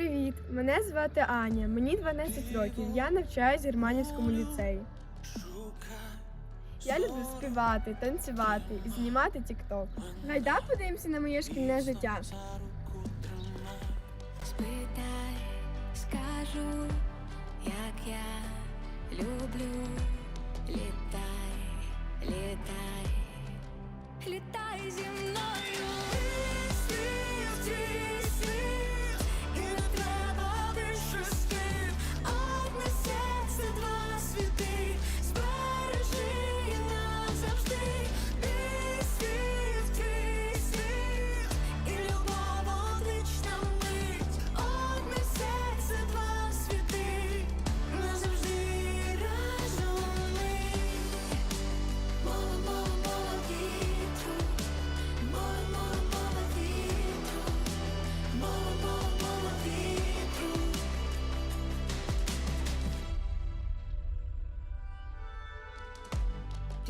Привіт! Мене звати Аня. Мені 12 років. Я навчаюсь в Германівському ліцеї. Я люблю співати, танцювати і знімати тік-ток. Гайда подивимося на моє шкільне життя. Спитай, скажу, як я люблю. Літай, літай, літай зі мною.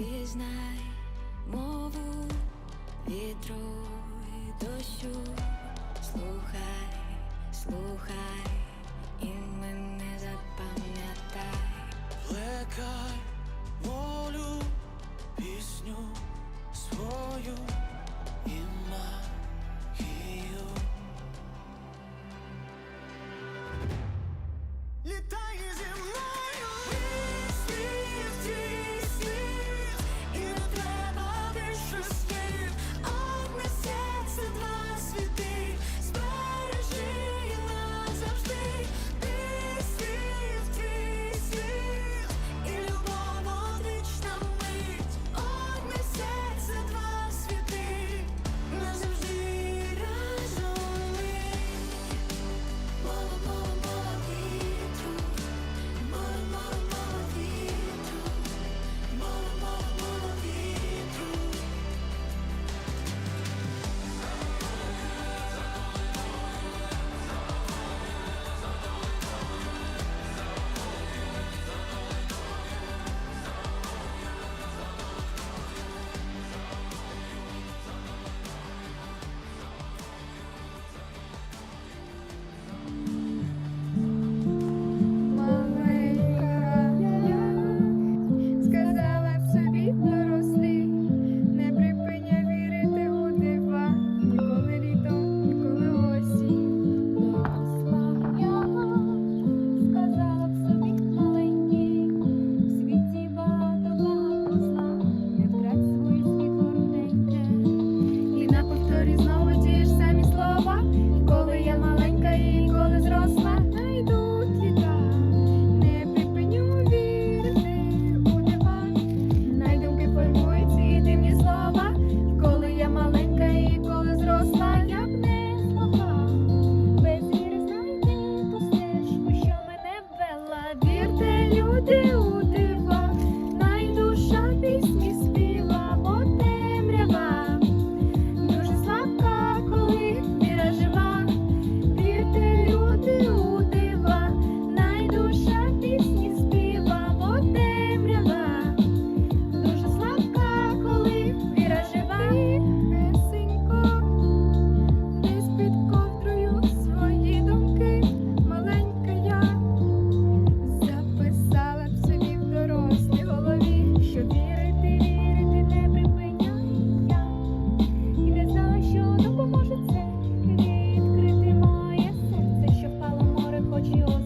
Пізнай мову вітру і дощу, слухай, слухай, і мене запам'ятай, Плекай волю, пісню свою і мать. You.